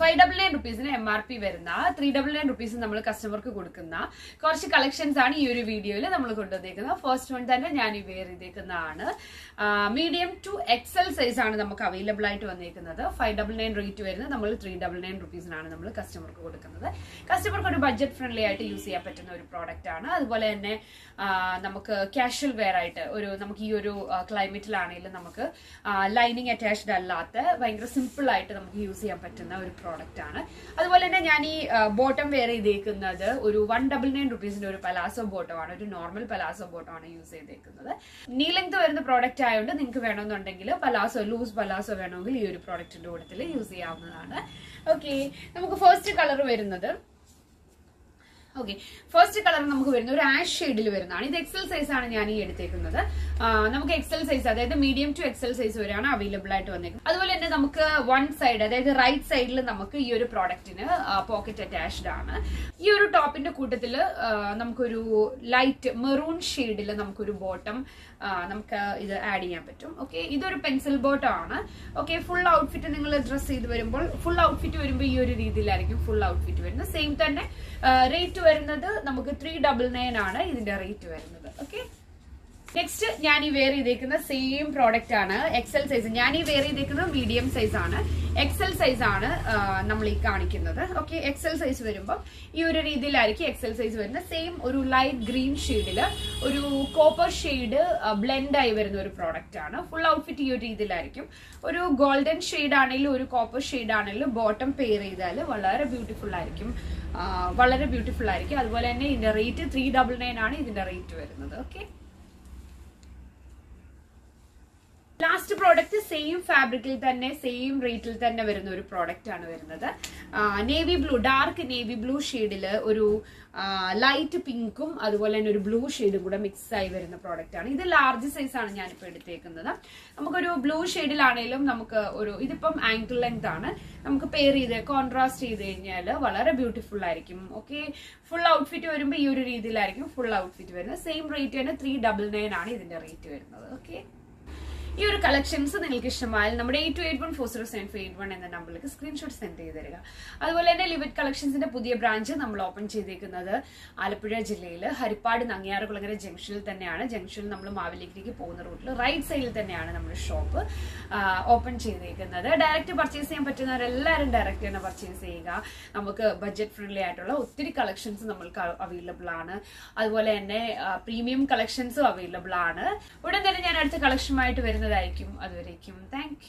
Five double nine റുപ്പീസിന് M R P വരുന്ന three double nine rupees നമ്മൾ കസ്റ്റമർക്ക് കൊടുക്കുന്ന കുറച്ച് കളക്ഷൻസ് ആണ് ഈ ഒരു വീഡിയോയിൽ നമ്മൾ കൊണ്ടുവന്നേക്കുന്നത്. ഫസ്റ്റ് വൺ തന്നെ ഞാൻ വെയർ ചെയ്തേക്കുന്നതാണ്. മീഡിയം ടു എക്സൽ സൈസ് ആണ് നമുക്ക് അവൈലബിൾ ആയിട്ട് വന്നിരിക്കുന്നത് ഫൈവ് ഡബിൾ നയൻ റേറ്റ് വരുന്നത് നമ്മൾ ത്രീ ഡബിൾ നയൻ റുപ്പീസിനാണ് നമ്മൾ കസ്റ്റമർക്ക് കൊടുക്കുന്നത്. കസ്റ്റമർക്ക് ഒരു ബഡ്ജറ്റ് ഫ്രണ്ട്ലി ആയിട്ട് യൂസ് ചെയ്യാൻ പറ്റുന്ന ഒരു പ്രോഡക്റ്റ് ആണ്. അതുപോലെ തന്നെ നമുക്ക് കാഷ്വൽ വെയർ ആയിട്ട് ഒരു നമുക്ക് ഈ ഒരു ക്ലൈമറ്റിലാണെങ്കിലും നമുക്ക് ലൈനിങ് അറ്റാച്ച്ഡ് അല്ലാത്ത ഭയങ്കര സിമ്പിൾ ആയിട്ട് നമുക്ക് യൂസ് ചെയ്യാൻ പറ്റുന്ന ഒരു പ്രോഡക്റ്റ് ആണ്. അതുപോലെ തന്നെ ഞാൻ ഈ ബോട്ടം വെയർ ചെയ്തേക്കുന്നത് ഒരു വൺ ഡബിൾ നയൻ റുപ്പീസിന്റെ ഒരു പലാസോ ബോട്ടം ആണ്. ഒരു നോർമൽ പലാസോ ബോട്ടം ആണ് യൂസ് ചെയ്തേക്കുന്നത്. നീ ലെങ്ത് വരുന്ന പ്രോഡക്റ്റ് ആയതുകൊണ്ട് നിങ്ങൾക്ക് വേണമെന്നുണ്ടെങ്കിൽ പലാസോ ലൂസ് പലാസോ വേണമെങ്കിൽ ഈ ഒരു പ്രോഡക്റ്റിന്റെ കൂട്ടത്തിൽ യൂസ് ചെയ്യാവുന്നതാണ്. ഓക്കെ നമുക്ക് ഫസ്റ്റ് കളർ വരുന്നത്. ഓക്കെ ഫസ്റ്റ് കളർ നമുക്ക് വരുന്ന ഒരു ആഷ് ഷെയ്ഡിൽ വരുന്നതാണ്. ഇത് എക്സൽ സൈസ് ആണ് ഞാൻ ഈ എടുത്തേക്കുന്നത്. നമുക്ക് എക്സൽ സൈസ് അതായത് മീഡിയം ടു എക്സൽ സൈസ് വരെയാണ് അവൈലബിൾ ആയിട്ട് വന്നേക്കുന്നത്. അതുപോലെ തന്നെ നമുക്ക് വൺ സൈഡ് അതായത് റൈറ്റ് സൈഡിൽ നമുക്ക് ഈ ഒരു പ്രോഡക്റ്റിന് പോക്കറ്റ് അറ്റാച്ച്ഡ് ആണ്. ഈ ഒരു ടോപ്പിന്റെ കൂട്ടത്തിൽ നമുക്കൊരു ലൈറ്റ് മെറൂൺ ഷെയ്ഡിൽ നമുക്കൊരു ബോട്ടം നമുക്ക് ഇത് ആഡ് ചെയ്യാൻ പറ്റും. ഓക്കെ ഇതൊരു പെൻസിൽ ബോട്ടം ആണ്. ഓക്കെ ഫുൾ ഔട്ട്ഫിറ്റ് നിങ്ങൾ ഡ്രസ് ചെയ്ത് വരുമ്പോൾ ഫുൾ ഔട്ട്ഫിറ്റ് വരുമ്പോൾ ഈ ഒരു രീതിയിലായിരിക്കും ഫുൾ ഔട്ട്ഫിറ്റ് വരുന്നത്. സെയിം തന്നെ റേറ്റ് വരുന്നത് നമുക്ക് ത്രീ ഡബിൾ നയൻ ആണ് ഇതിന്റെ റേറ്റ് വരുന്നത്. ഓക്കെ നെക്സ്റ്റ് ഞാൻ ഈ വെയർ ചെയ്തേക്കുന്ന സെയിം പ്രോഡക്റ്റ് ആണ്. എക്സൽ സൈസ് ഞാൻ ഈ വെയർ ചെയ്തേക്കുന്നത് മീഡിയം സൈസ് ആണ്. എക്സൽ സൈസ് ആണ് നമ്മൾ ഈ കാണിക്കുന്നത്. ഓക്കെ എക്സൽ സൈസ് വരുമ്പോൾ ഈ ഒരു രീതിയിലായിരിക്കും എക്സൽ സൈസ് വരുന്നത്. സെയിം ഒരു ലൈറ്റ് ഗ്രീൻ ഷെയ്ഡിൽ ഒരു കോപ്പർ ഷെയ്ഡ് ബ്ലെൻഡ് ആയി വരുന്ന ഒരു പ്രോഡക്റ്റ് ആണ്. ഫുൾ ഔട്ട്ഫിറ്റ് ഈ ഒരു രീതിയിലായിരിക്കും. ഒരു ഗോൾഡൻ ഷെയ്ഡ് ആണെങ്കിലും ഒരു കോപ്പർ ഷെയ്ഡ് ആണെങ്കിലും ബോട്ടം പെയർ ചെയ്താൽ വളരെ ബ്യൂട്ടിഫുൾ ആയിരിക്കും. വളരെ ബ്യൂട്ടിഫുൾ ആയിരിക്കും. അതുപോലെ തന്നെ ഇതിന്റെ റേറ്റ് ത്രീ ഡബിൾ നയൻ ആണ് ഇതിന്റെ റേറ്റ് വരുന്നത്. ഓക്കെ ലാസ്റ്റ് പ്രോഡക്റ്റ് സെയിം ഫാബ്രിക്കിൽ തന്നെ സെയിം റേറ്റിൽ തന്നെ വരുന്ന ഒരു പ്രോഡക്റ്റ് ആണ് വരുന്നത്. Navy blue dark navy blue ഷെയ്ഡിൽ ഒരു ലൈറ്റ് പിങ്കും അതുപോലെ തന്നെ ഒരു ബ്ലൂ ഷെയ്ഡും കൂടെ മിക്സ് ആയി വരുന്ന പ്രോഡക്റ്റ് ആണ്. ഇത് ലാർജ് സൈസ് ആണ് ഞാനിപ്പോൾ എടുത്തേക്കുന്നത്. നമുക്കൊരു ബ്ലൂ ഷെയ്ഡിലാണെങ്കിലും നമുക്ക് ഒരു ഇതിപ്പം ആങ്കിൾ ലെങ്ത് ആണ്. നമുക്ക് പെയർ ചെയ്ത് കോൺട്രാസ്റ്റ് ചെയ്ത് കഴിഞ്ഞാൽ വളരെ ബ്യൂട്ടിഫുൾ ആയിരിക്കും. ഓക്കെ ഫുൾ ഔട്ട്ഫിറ്റ് വരുമ്പോൾ ഈ ഒരു രീതിയിലായിരിക്കും ഫുൾ ഔട്ട്ഫിറ്റ് വരുന്നത്. സെയിം റേറ്റ് തന്നെ ത്രീ ഡബിൾ നയൻ ആണ് ഇതിന്റെ റേറ്റ് വരുന്നത്. ഓക്കെ ഈ ഒരു കളക്ഷൻസ് നിങ്ങൾക്ക് ഇഷ്ടമായാൽ നമ്മുടെ eight two eight one four zero seven four eight one എന്ന നമ്പറിലേക്ക് സ്ക്രീൻഷോട്ട് സെൻഡ് ചെയ്ത് തരിക. അതുപോലെ തന്നെ ലിവിറ്റ് കളക്ഷൻസിന്റെ പുതിയ ബ്രാഞ്ച് നമ്മൾ ഓപ്പൺ ചെയ്തേക്കുന്നത് ആലപ്പുഴ ജില്ലയിൽ ഹരിപ്പാട് നങ്ങിയാറുകുളങ്ങര ജംഗ്ഷനിൽ തന്നെയാണ്. ജംഗ്ഷനിൽ നമ്മൾ മാവിലേക്കിലേക്ക് പോകുന്ന റൂട്ടിൽ റൈറ്റ് സൈഡിൽ തന്നെയാണ് നമ്മുടെ ഷോപ്പ് ഓപ്പൺ ചെയ്തേക്കുന്നത്. ഡയറക്റ്റ് പർച്ചേസ് ചെയ്യാൻ പറ്റുന്നവരെല്ലാവരും ഡയറക്റ്റ് തന്നെ പർച്ചേസ് ചെയ്യുക. നമുക്ക് ബഡ്ജറ്റ് ഫ്രണ്ട്ലി ആയിട്ടുള്ള ഒത്തിരി കളക്ഷൻസ് നമ്മൾക്ക് അവൈലബിൾ ആണ്. അതുപോലെ തന്നെ പ്രീമിയം കളക്ഷൻസും അവൈലബിൾ ആണ്. ഉടൻ തന്നെ ഞാൻ അടുത്ത കളക്ഷനുമായിട്ട് വരുന്നതായിരിക്കും അതുവരേക്കും. താങ്ക്